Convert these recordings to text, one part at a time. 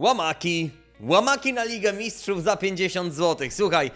Łamaki. Łamaki na Ligę Mistrzów za 50 zł. Słuchaj,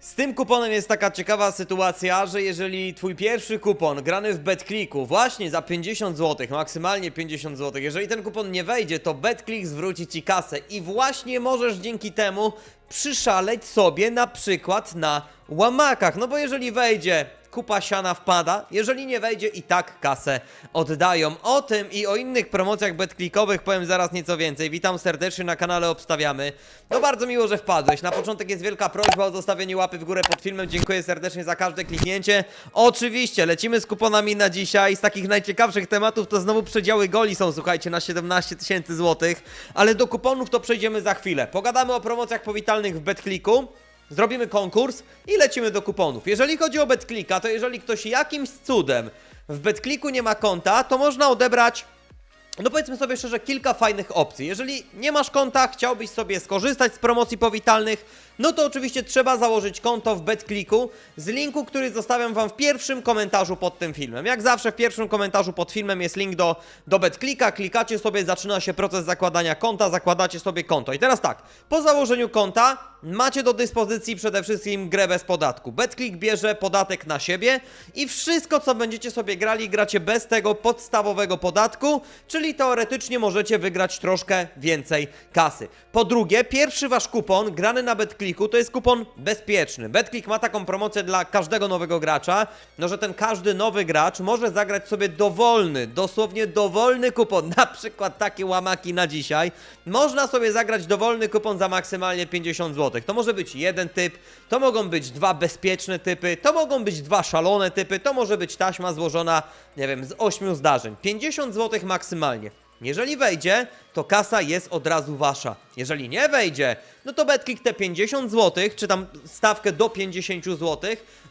z tym kuponem jest taka ciekawa sytuacja, że jeżeli twój pierwszy kupon grany w BetClicku właśnie za 50 zł, maksymalnie 50 zł, jeżeli ten kupon nie wejdzie, to BetClick zwróci ci kasę i właśnie możesz dzięki temu przyszaleć sobie na przykład na łamakach. No bo jeżeli wejdzie kupa siana wpada, jeżeli nie wejdzie i tak kasę oddają. O tym i o innych promocjach betklikowych powiem zaraz nieco więcej. Witam serdecznie na kanale Obstawiamy. No bardzo miło, że wpadłeś. Na początek jest wielka prośba o zostawienie łapy w górę pod filmem. Dziękuję serdecznie za każde kliknięcie. Oczywiście lecimy z kuponami na dzisiaj. Z takich najciekawszych tematów to znowu przedziały goli są, słuchajcie, na 17 tysięcy złotych. Ale do kuponów to przejdziemy za chwilę. Pogadamy o promocjach powitalnych w betkliku. Zrobimy konkurs i lecimy do kuponów. Jeżeli chodzi o BetClicka, to jeżeli ktoś jakimś cudem w BetClicku nie ma konta, to można odebrać no powiedzmy sobie szczerze, kilka fajnych opcji. Jeżeli nie masz konta, chciałbyś sobie skorzystać z promocji powitalnych, no to oczywiście trzeba założyć konto w BetClicku z linku, który zostawiam Wam w pierwszym komentarzu pod tym filmem. Jak zawsze w pierwszym komentarzu pod filmem jest link do, do BetClicka, klikacie sobie, zaczyna się proces zakładania konta, zakładacie sobie konto. I teraz tak, po założeniu konta macie do dyspozycji przede wszystkim grę bez podatku. BetClick bierze podatek na siebie i wszystko co będziecie sobie grali, gracie bez tego podstawowego podatku, czyli teoretycznie możecie wygrać troszkę więcej kasy. Po drugie, pierwszy wasz kupon grany na BetClicku to jest kupon bezpieczny. BetClick ma taką promocję dla każdego nowego gracza, no że ten każdy nowy gracz może zagrać sobie dowolny, dosłownie dowolny kupon, na przykład takie łamaki na dzisiaj. Można sobie zagrać dowolny kupon za maksymalnie 50 zł. To może być jeden typ, to mogą być dwa bezpieczne typy, to mogą być dwa szalone typy, to może być taśma złożona, nie wiem, z 8 zdarzeń. 50 zł maksymalnie. Jeżeli wejdzie, to kasa jest od razu wasza. Jeżeli nie wejdzie, no to BetClick te 50 zł, czy tam stawkę do 50 zł,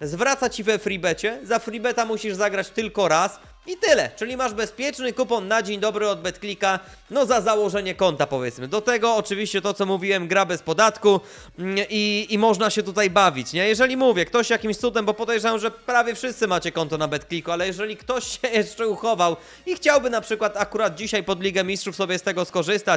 zwraca ci we freebecie. Za freebeta musisz zagrać tylko raz i tyle. Czyli masz bezpieczny kupon na dzień dobry od BetClicka, no za założenie konta powiedzmy. Do tego oczywiście to co mówiłem, gra bez podatku mm, i, i można się tutaj bawić, nie? Jeżeli mówię, ktoś jakimś cudem, bo podejrzewam, że prawie wszyscy macie konto na BetClicku, ale jeżeli ktoś się jeszcze uchował i chciałby na przykład akurat dzisiaj pod Ligę Mistrzów sobie z tego skorzystać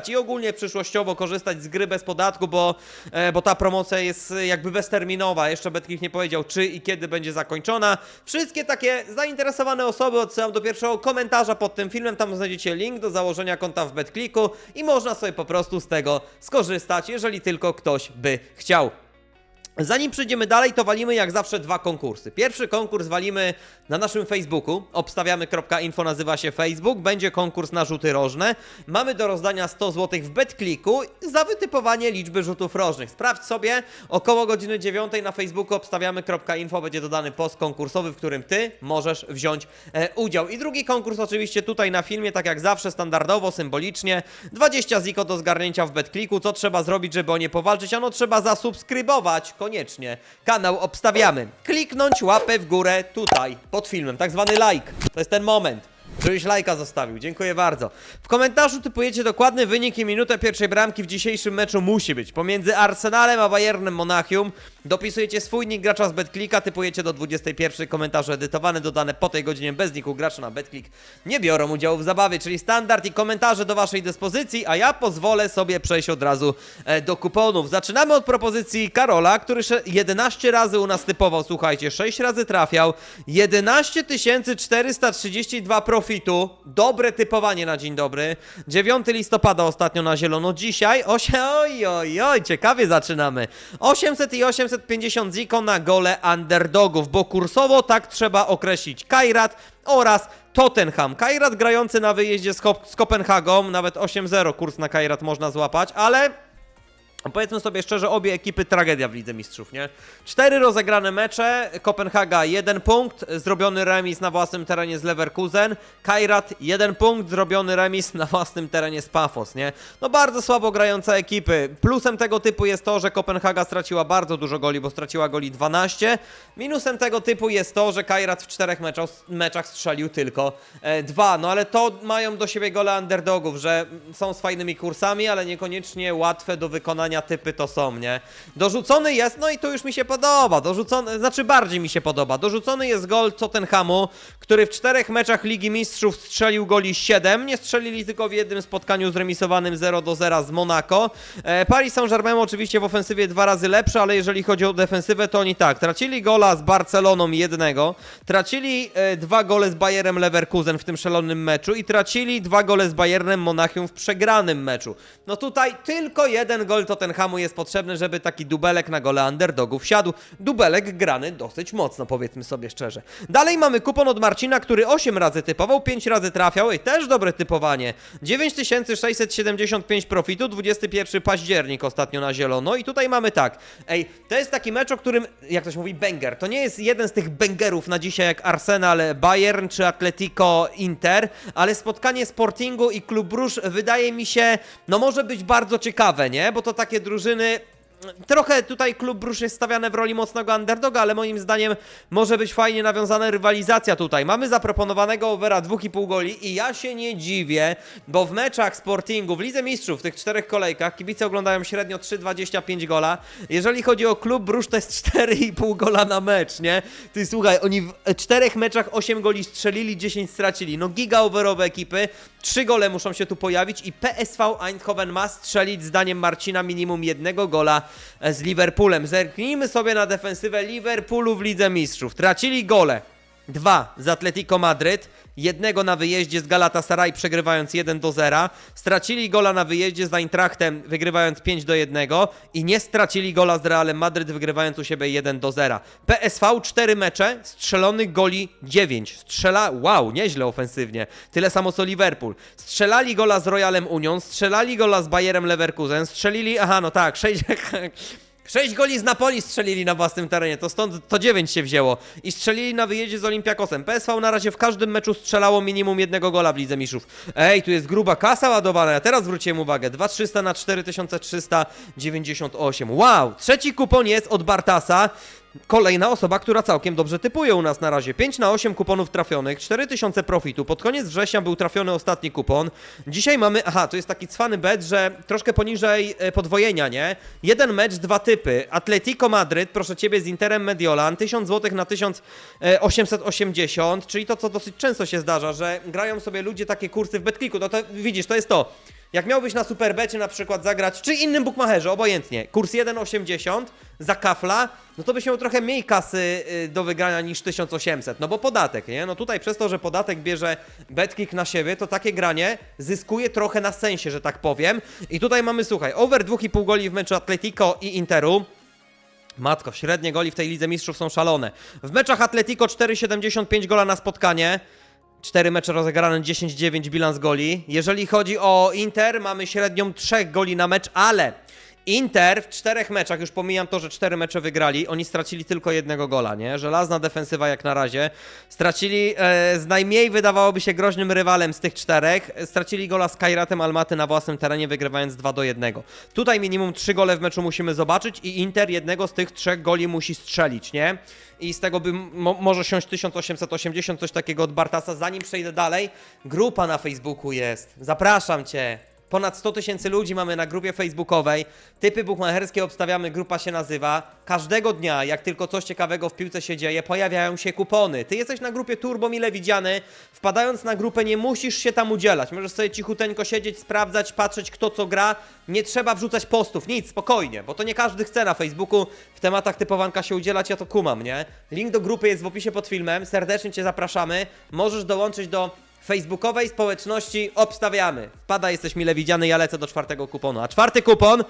i ogólnie przyszłościowo korzystać z gry bez podatku, bo, e, bo ta promocja jest e, jakby bezterminowa, jeszcze BetClick nie powiedział czy i kiedy będzie zakończona. Wszystkie takie zainteresowane osoby odsyłam do pierwszego komentarza pod tym filmem, tam znajdziecie link do założenia konta w BetClicku i można sobie po prostu z tego skorzystać, jeżeli tylko ktoś by chciał. Zanim przejdziemy dalej, to walimy jak zawsze dwa konkursy. Pierwszy konkurs walimy na naszym Facebooku. Obstawiamy.info nazywa się Facebook. Będzie konkurs na rzuty rożne. Mamy do rozdania 100 zł w BetClicku za wytypowanie liczby rzutów rożnych. Sprawdź sobie, około godziny 9 na Facebooku obstawiamy.info będzie dodany post konkursowy, w którym ty możesz wziąć e, udział. I drugi konkurs oczywiście tutaj na filmie, tak jak zawsze, standardowo, symbolicznie. 20 ziko do zgarnięcia w BetClicku. Co trzeba zrobić, żeby o nie powalczyć? Ano trzeba zasubskrybować koniecznie kanał Obstawiamy. Kliknąć łapę w górę tutaj, pod filmem, tak zwany like. To jest ten moment. Żebyś lajka zostawił, dziękuję bardzo. W komentarzu typujecie dokładny wynik i minutę pierwszej bramki w dzisiejszym meczu musi być. Pomiędzy Arsenalem a Bayernem Monachium dopisujecie swój nick gracza z BetClicka, typujecie do 21 komentarze edytowane, dodane po tej godzinie bez niku gracza na BetClick. Nie biorą udziału w zabawie, czyli standard i komentarze do waszej dyspozycji, a ja pozwolę sobie przejść od razu e, do kuponów. Zaczynamy od propozycji Karola, który sze- 11 razy u nas typował, słuchajcie, 6 razy trafiał, 11 432 profitu, dobre typowanie na dzień dobry, 9 listopada ostatnio na zielono, dzisiaj, oj, oj, oj, ciekawie zaczynamy, 800 i 850 ziko na gole underdogów, bo kursowo tak trzeba określić Kairat oraz Tottenham. Kairat grający na wyjeździe z, z Kopenhagą, nawet 8-0 kurs na Kairat można złapać, ale Powiedzmy sobie szczerze, obie ekipy tragedia w Lidze Mistrzów, nie? Cztery rozegrane mecze, Kopenhaga jeden punkt, zrobiony remis na własnym terenie z Leverkusen, Kairat jeden punkt, zrobiony remis na własnym terenie z Pafos, nie? No bardzo słabo grające ekipy. Plusem tego typu jest to, że Kopenhaga straciła bardzo dużo goli, bo straciła goli 12. Minusem tego typu jest to, że Kairat w czterech meczach, meczach strzelił tylko e, dwa. No ale to mają do siebie gole underdogów, że są z fajnymi kursami, ale niekoniecznie łatwe do wykonania typy to są, nie? Dorzucony jest, no i tu już mi się podoba, dorzucony, znaczy bardziej mi się podoba. Dorzucony jest gol Tottenhamu, który w czterech meczach Ligi Mistrzów strzelił goli 7, nie strzelili tylko w jednym spotkaniu zremisowanym 0 do 0 z Monaco. E, Paris Saint-Germain oczywiście w ofensywie dwa razy lepszy, ale jeżeli chodzi o defensywę, to oni tak, tracili gola z Barceloną jednego, tracili e, dwa gole z Bayerem Leverkusen w tym szalonym meczu i tracili dwa gole z Bayernem Monachium w przegranym meczu. No tutaj tylko jeden gol Tottenhamu jest potrzebny, żeby taki dubelek na gole underdogów siadł. Dubelek grany dosyć mocno, powiedzmy sobie szczerze. Dalej mamy kupon od Marcina, który 8 razy typował, 5 razy trafiał i też dobre typowanie. 9675 profitu, 21 październik ostatnio na zielono i tutaj mamy tak. Ej, to jest taki mecz, o którym, jak ktoś mówi, banger. To nie jest jeden z tych bangerów na dzisiaj jak Arsenal Bayern czy Atletico Inter, ale spotkanie Sportingu i Klub Brusz wydaje mi się, no może być bardzo ciekawe, nie? Bo to takie drużyny Trochę tutaj klub Brusz jest stawiany w roli mocnego underdoga, ale moim zdaniem może być fajnie nawiązana rywalizacja tutaj. Mamy zaproponowanego overa 2,5 goli i ja się nie dziwię, bo w meczach Sportingu, w Lidze Mistrzów, w tych czterech kolejkach, kibice oglądają średnio 3,25 gola. Jeżeli chodzi o klub Brusz, to jest 4,5 gola na mecz, nie? Ty słuchaj, oni w czterech meczach 8 goli strzelili, 10 stracili. No giga overowe ekipy, 3 gole muszą się tu pojawić i PSV Eindhoven ma strzelić zdaniem Marcina minimum jednego gola e, z Liverpoolem. Zerknijmy sobie na defensywę Liverpoolu w Lidze Mistrzów. Tracili gole. Dwa z Atletico Madryt, jednego na wyjeździe z Galatasaray przegrywając 1 do 0. Stracili gola na wyjeździe z Eintrachtem wygrywając 5 do 1 i nie stracili gola z Realem Madryt wygrywając u siebie 1 do 0. PSV 4 mecze, strzelonych goli 9. Strzela, wow, nieźle ofensywnie. Tyle samo co Liverpool. Strzelali gola z Royalem Union, strzelali gola z Bayerem Leverkusen, strzelili, aha, no tak, 6 Sześć goli z Napoli strzelili na własnym terenie, to stąd to 9 się wzięło. I strzelili na wyjeździe z Olympiakosem. PSV na razie w każdym meczu strzelało minimum jednego gola w Lidze. Ej, tu jest gruba kasa ładowana, ja teraz zwróciłem uwagę. 2300 na 4398. Wow! Trzeci kupon jest od Bartasa. Kolejna osoba, która całkiem dobrze typuje u nas na razie. 5 na 8 kuponów trafionych, 4000 profitu. Pod koniec września był trafiony ostatni kupon. Dzisiaj mamy, aha, to jest taki cwany bet, że troszkę poniżej e, podwojenia, nie? Jeden mecz, dwa typy. Atletico Madryt, proszę ciebie, z Interem Mediolan, 1000 zł na 1880, czyli to, co dosyć często się zdarza, że grają sobie ludzie takie kursy w betkliku. No to widzisz, to jest to. Jak miałbyś na Superbecie na przykład zagrać, czy innym bookmacherze, obojętnie, kurs 1,80 za kafla, no to byś miał trochę mniej kasy y, do wygrania niż 1800, no bo podatek, nie? No tutaj przez to, że podatek bierze BetClick na siebie, to takie granie zyskuje trochę na sensie, że tak powiem. I tutaj mamy, słuchaj, over 2,5 goli w meczu Atletico i Interu. Matko, średnie goli w tej Lidze Mistrzów są szalone. W meczach Atletico 4,75 gola na spotkanie. 4 mecze rozegrane, 10-9 bilans goli. Jeżeli chodzi o Inter, mamy średnią 3 goli na mecz, ale Inter w czterech meczach, już pomijam to, że cztery mecze wygrali, oni stracili tylko jednego gola, nie? Żelazna defensywa jak na razie. Stracili e, z najmniej wydawałoby się groźnym rywalem z tych czterech. Stracili gola z Kairatem Almaty na własnym terenie, wygrywając 2 do 1. Tutaj minimum 3 gole w meczu musimy zobaczyć i Inter jednego z tych trzech goli musi strzelić, nie? I z tego by mo może siąść 1880, coś takiego od Bartasa. Zanim przejdę dalej, grupa na Facebooku jest. Zapraszam cię. Ponad 100 tysięcy ludzi mamy na grupie facebookowej. Typy bukmacherskie obstawiamy, grupa się nazywa. Każdego dnia, jak tylko coś ciekawego w piłce się dzieje, pojawiają się kupony. Ty jesteś na grupie Turbo mile widziany. Wpadając na grupę nie musisz się tam udzielać. Możesz sobie cichuteńko siedzieć, sprawdzać, patrzeć kto co gra. Nie trzeba wrzucać postów, nic, spokojnie, bo to nie każdy chce na Facebooku w tematach typowanka się udzielać, ja to kumam, nie? Link do grupy jest w opisie pod filmem, serdecznie Cię zapraszamy. Możesz dołączyć do facebookowej społeczności obstawiamy. Wpada, jesteś mile widziany, ja lecę do czwartego kuponu. A czwarty kupon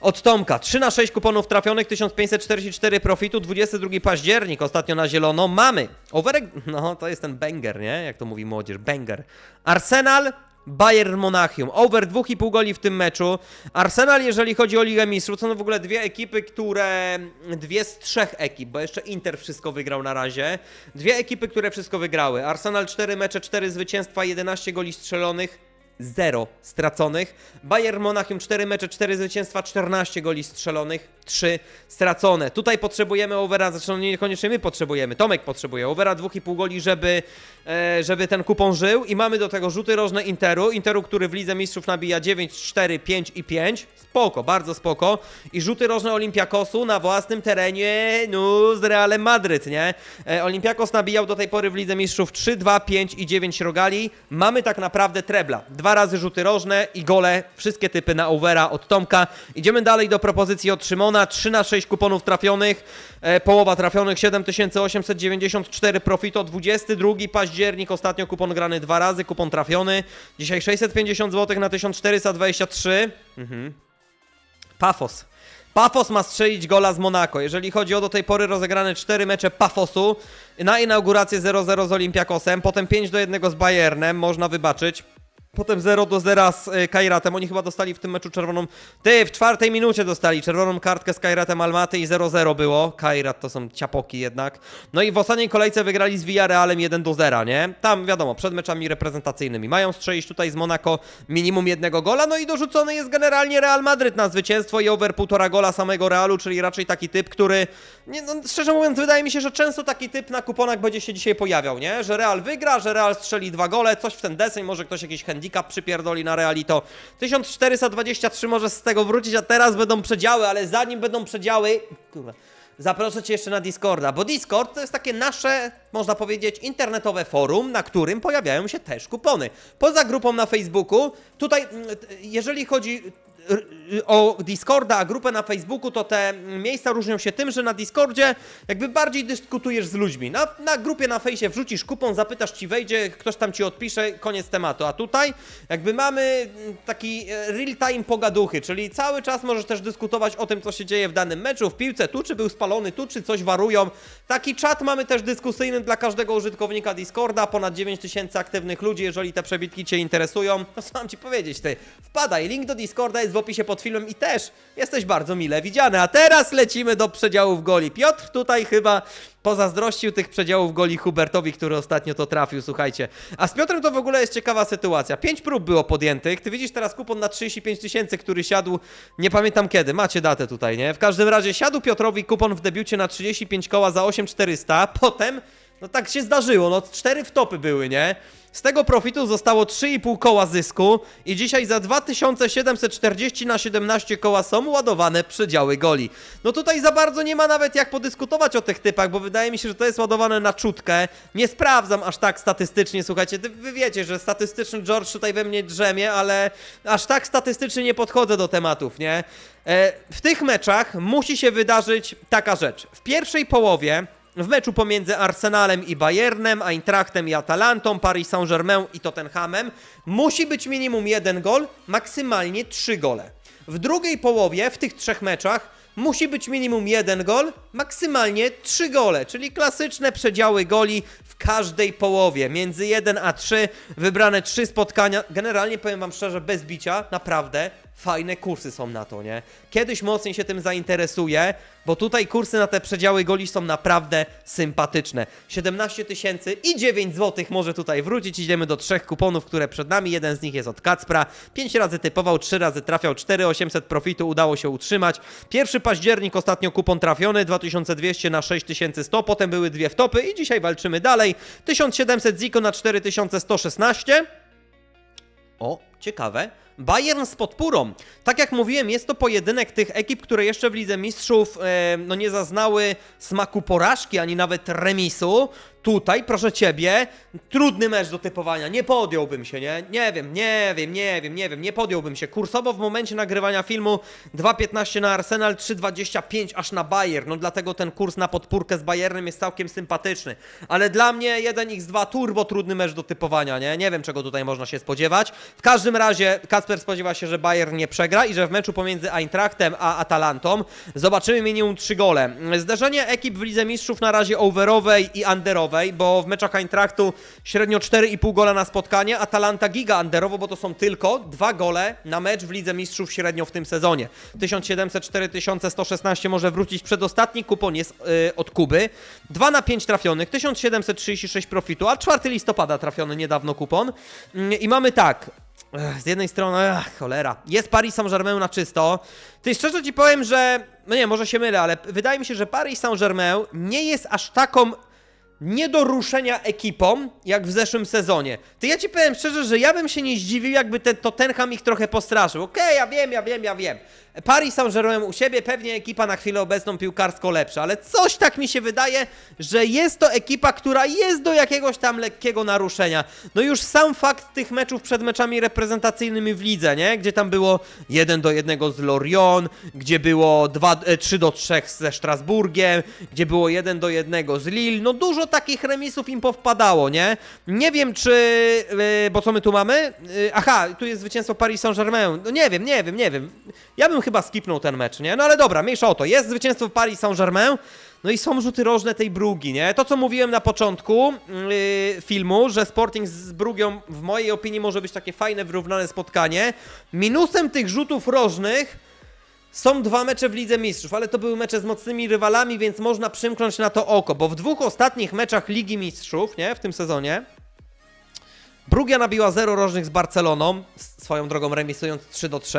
od Tomka. 3 na 6 kuponów trafionych, 1544 profitu, 22 październik, ostatnio na zielono. Mamy overek, no to jest ten banger, nie? Jak to mówi młodzież, banger. Arsenal, Bayern Monachium. Over 2,5 goli w tym meczu. Arsenal, jeżeli chodzi o Ligę Mistrzów, to są w ogóle dwie ekipy, które... Dwie z trzech ekip, bo jeszcze Inter wszystko wygrał na razie. Dwie ekipy, które wszystko wygrały. Arsenal 4 mecze, 4 zwycięstwa, 11 goli strzelonych. 0 straconych. Bayern Monachium 4 mecze, 4 zwycięstwa, 14 goli strzelonych, 3 stracone. Tutaj potrzebujemy overa, zresztą niekoniecznie my potrzebujemy, Tomek potrzebuje overa 2,5 goli, żeby, e, żeby ten kupon żył. I mamy do tego rzuty rożne Interu, Interu, który w Lidze Mistrzów nabija 9, 4, 5 i 5, spoko, bardzo spoko. I rzuty rożne Olympiakosu na własnym terenie, no z Realem Madryt, nie? E, Olympiakos nabijał do tej pory w Lidze Mistrzów 3, 2, 5 i 9 rogali, mamy tak naprawdę trebla, dwa razy rzuty rożne i gole, wszystkie typy na overa od Tomka. Idziemy dalej do propozycji od Szymona, 3 na 6 kuponów trafionych, e, połowa trafionych 7894 profito, 22 październik, ostatnio kupon grany dwa razy, kupon trafiony, dzisiaj 650 zł na 1423. Mhm. Pafos. Pafos ma strzelić gola z Monako. Jeżeli chodzi o do tej pory rozegrane 4 mecze Pafosu, na inaugurację 0-0 z Olympiakosem, potem 5 do 1 z Bayernem, można wybaczyć. Potem 0 do 0 z y, Kairatem. Oni chyba dostali w tym meczu czerwoną. Ty, w czwartej minucie dostali czerwoną kartkę z Kairatem Almaty i 0-0 było. Kairat to są ciapoki jednak. No i w ostatniej kolejce wygrali z Villarrealem 1 do 0, nie? Tam wiadomo, przed meczami reprezentacyjnymi. Mają strzelić tutaj z Monako minimum jednego gola. No i dorzucony jest generalnie Real Madryt na zwycięstwo i over półtora gola samego Realu, czyli raczej taki typ, który. Nie, no, szczerze mówiąc, wydaje mi się, że często taki typ na kuponach będzie się dzisiaj pojawiał, nie? Że Real wygra, że Real strzeli dwa gole, coś w ten deseń, może ktoś jakiś handicap przypierdoli na Realito. 1423 może z tego wrócić, a teraz będą przedziały, ale zanim będą przedziały, kurwa, zaproszę Cię jeszcze na Discorda, bo Discord to jest takie nasze, można powiedzieć, internetowe forum, na którym pojawiają się też kupony. Poza grupą na Facebooku, tutaj, mm, jeżeli chodzi o Discorda, a grupę na Facebooku, to te miejsca różnią się tym, że na Discordzie jakby bardziej dyskutujesz z ludźmi. Na, na grupie na fejsie wrzucisz kupon, zapytasz ci wejdzie, ktoś tam ci odpisze, koniec tematu. A tutaj jakby mamy mm, taki e, real-time pogaduchy, czyli cały czas możesz też dyskutować o tym, co się dzieje w danym meczu, w piłce, tu czy był spalony, tu czy coś warują. Taki czat mamy też dyskusyjny dla każdego użytkownika Discorda, ponad 9000 aktywnych ludzi, jeżeli te przebitki cię interesują, to co mam ci powiedzieć, ty, wpadaj, link do Discorda jest w opisie pod filmem i też jesteś bardzo mile widziany. A teraz lecimy do przedziałów goli. Piotr tutaj chyba pozazdrościł tych przedziałów goli Hubertowi, który ostatnio to trafił, słuchajcie. A z Piotrem to w ogóle jest ciekawa sytuacja. Pięć prób było podjętych, ty widzisz teraz kupon na 35 tysięcy, który siadł, nie pamiętam kiedy, macie datę tutaj, nie? W każdym razie siadł Piotrowi kupon w debiucie na 35 koła za 8400, potem, no tak się zdarzyło, no cztery wtopy były, nie? Z tego profitu zostało 3,5 koła zysku i dzisiaj za 2740 na 17 koła są ładowane przedziały goli. No tutaj za bardzo nie ma nawet jak podyskutować o tych typach, bo wydaje mi się, że to jest ładowane na czutkę. Nie sprawdzam aż tak statystycznie, słuchajcie, wy wiecie, że statystyczny George tutaj we mnie drzemie, ale aż tak statystycznie nie podchodzę do tematów, nie? E, w tych meczach musi się wydarzyć taka rzecz. W pierwszej połowie w meczu pomiędzy Arsenalem i Bayernem, Eintrachtem i Atalantą, Paris Saint-Germain i Tottenhamem musi być minimum jeden gol, maksymalnie trzy gole. W drugiej połowie, w tych trzech meczach, musi być minimum jeden gol, maksymalnie trzy gole, czyli klasyczne przedziały goli w każdej połowie. Między 1 a 3 wybrane trzy spotkania. Generalnie powiem wam szczerze, bez bicia, naprawdę fajne kursy są na to, nie? Kiedyś mocniej się tym zainteresuję, bo tutaj kursy na te przedziały goli są naprawdę sympatyczne. 17 tysięcy i 9 zł może tutaj wrócić. Idziemy do trzech kuponów, które przed nami. Jeden z nich jest od Kacpra. 5 razy typował, 3 razy trafiał, 4800 profitu udało się utrzymać. Pierwszy październik ostatnio kupon trafiony, 2200 na 6100, potem były dwie wtopy i dzisiaj walczymy dalej. 1700 Ziko na 4116. O, ciekawe. Bayern z podpórą. Tak jak mówiłem, jest to pojedynek tych ekip, które jeszcze w Lidze Mistrzów e, no nie zaznały smaku porażki, ani nawet remisu. Tutaj, proszę ciebie, trudny mecz do typowania. Nie podjąłbym się, nie? Nie wiem, nie wiem, nie wiem, nie wiem, nie podjąłbym się. Kursowo w momencie nagrywania filmu 2,15 na Arsenal, 3,25 aż na Bayern. No dlatego ten kurs na podpórkę z Bayernem jest całkiem sympatyczny. Ale dla mnie 1x2 turbo trudny mecz do typowania, nie? Nie wiem, czego tutaj można się spodziewać. W każdym razie Kasper spodziewa się, że Bayern nie przegra i że w meczu pomiędzy Eintrachtem a Atalantą zobaczymy minimum 3 gole. Zderzenie ekip w Lidze Mistrzów na razie overowej i underowej, bo w meczach Eintrachtu średnio 4,5 gola na spotkanie, Atalanta giga underowo, bo to są tylko dwa gole na mecz w Lidze Mistrzów średnio w tym sezonie. 1700, 4116 może wrócić. Przedostatni kupon jest yy, od Kuby. 2 na 5 trafionych, 1736 profitu, a 4 listopada trafiony niedawno kupon. Yy, I mamy tak, Z jednej strony, ach, cholera, jest Paris Saint-Germain na czysto. Ty szczerze ci powiem, że, no nie, może się mylę, ale wydaje mi się, że Paris Saint-Germain nie jest aż taką nie do ruszenia ekipą, jak w zeszłym sezonie. Ty ja ci powiem szczerze, że ja bym się nie zdziwił, jakby ten Tottenham ich trochę postraszył. Okej, ja wiem, ja wiem, ja wiem. Paris Saint-Germain u siebie, pewnie ekipa na chwilę obecną piłkarsko lepsza, ale coś tak mi się wydaje, że jest to ekipa, która jest do jakiegoś tam lekkiego naruszenia. No już sam fakt tych meczów przed meczami reprezentacyjnymi w lidze, nie? Gdzie tam było 1 do 1 z Lorient, gdzie było 2, e, 3 do 3 ze Strasburgiem, gdzie było 1 do 1 z Lille. No dużo takich remisów im powpadało, nie? Nie wiem czy, e, bo co my tu mamy? E, aha, tu jest zwycięstwo Paris Saint-Germain. No nie wiem, nie wiem, nie wiem. Ja bym chyba skipnął ten mecz, nie? No ale dobra, mniejsza o to. Jest zwycięstwo Paris Saint-Germain. No i są rzuty rożne tej Brugi, nie? To, co mówiłem na początku yy, filmu, że Sporting z Brugią w mojej opinii może być takie fajne, wyrównane spotkanie. Minusem tych rzutów rożnych są dwa mecze w Lidze Mistrzów, ale to były mecze z mocnymi rywalami, więc można przymknąć na to oko, bo w dwóch ostatnich meczach Ligi Mistrzów, nie? W tym sezonie, Brugia nabiła 0 rożnych z Barceloną, swoją drogą remisując 3 do 3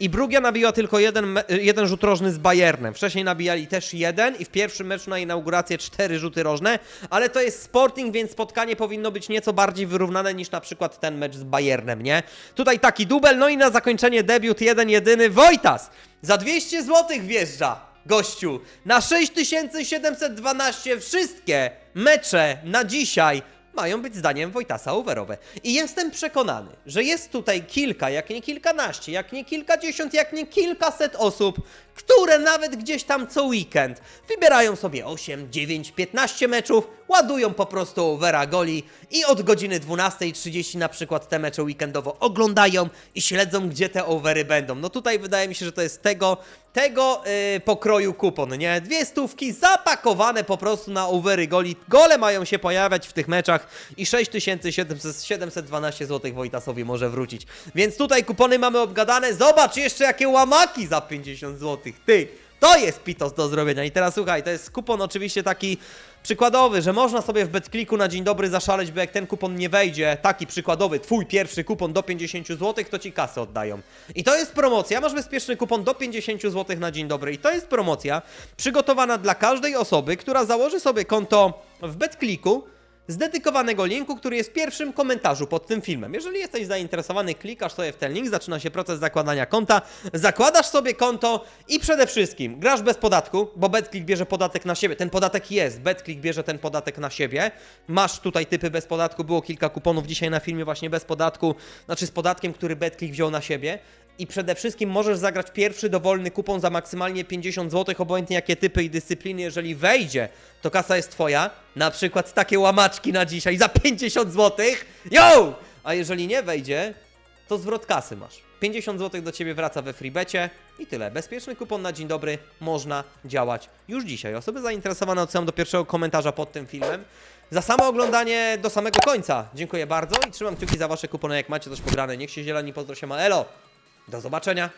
i Brugia nabiła tylko jeden, me- jeden rzut rożny z Bayernem. Wcześniej nabijali też jeden i w pierwszym meczu na inaugurację 4 rzuty rożne, ale to jest Sporting, więc spotkanie powinno być nieco bardziej wyrównane niż na przykład ten mecz z Bayernem, nie? Tutaj taki dubel, no i na zakończenie debiut jeden jedyny Wojtas. Za 200 zł wjeżdża gościu na 6712 wszystkie mecze na dzisiaj mają być zdaniem Wojtasa overowe. I jestem przekonany, że jest tutaj kilka, jak nie kilkanaście, jak nie kilkadziesiąt, jak nie kilkaset osób, które nawet gdzieś tam co weekend wybierają sobie 8, 9, 15 meczów, ładują po prostu overa goli i od godziny 12.30 na przykład te mecze weekendowo oglądają i śledzą, gdzie te overy będą. No tutaj wydaje mi się, że to jest tego, tego yy, pokroju kupon, nie? Dwie stówki zapakowane po prostu na overy goli. Gole mają się pojawiać w tych meczach i 6712 zł Wojtasowi może wrócić. Więc tutaj kupony mamy obgadane. Zobacz jeszcze jakie łamaki za 50 zł. Ty! To jest pitos do zrobienia. I teraz słuchaj, to jest kupon oczywiście taki przykładowy, że można sobie w BetClicku na dzień dobry zaszaleć, bo jak ten kupon nie wejdzie, taki przykładowy, twój pierwszy kupon do 50 zł, to ci kasę oddają. I to jest promocja, masz bezpieczny kupon do 50 zł na dzień dobry i to jest promocja przygotowana dla każdej osoby, która założy sobie konto w BetClicku, z dedykowanego linku, który jest w pierwszym komentarzu pod tym filmem. Jeżeli jesteś zainteresowany, klikasz sobie w ten link, zaczyna się proces zakładania konta, zakładasz sobie konto i przede wszystkim grasz bez podatku, bo BetClick bierze podatek na siebie. Ten podatek jest, BetClick bierze ten podatek na siebie. Masz tutaj typy bez podatku, było kilka kuponów dzisiaj na filmie właśnie bez podatku, znaczy z podatkiem, który BetClick wziął na siebie. I przede wszystkim możesz zagrać pierwszy dowolny kupon za maksymalnie 50 zł, obojętnie jakie typy i dyscypliny. Jeżeli wejdzie, to kasa jest twoja. Na przykład takie łamaczki na dzisiaj za 50 zł. Yo! A jeżeli nie wejdzie, to zwrot kasy masz. 50 zł do ciebie wraca we freebecie i tyle. Bezpieczny kupon na dzień dobry można działać już dzisiaj. Osoby zainteresowane odsyłam do pierwszego komentarza pod tym filmem. Za samo oglądanie do samego końca. Dziękuję bardzo i trzymam kciuki za wasze kupony. Jak macie coś pograne, niech się zieloni pozdro się ma. Elo! Do zobaczenia!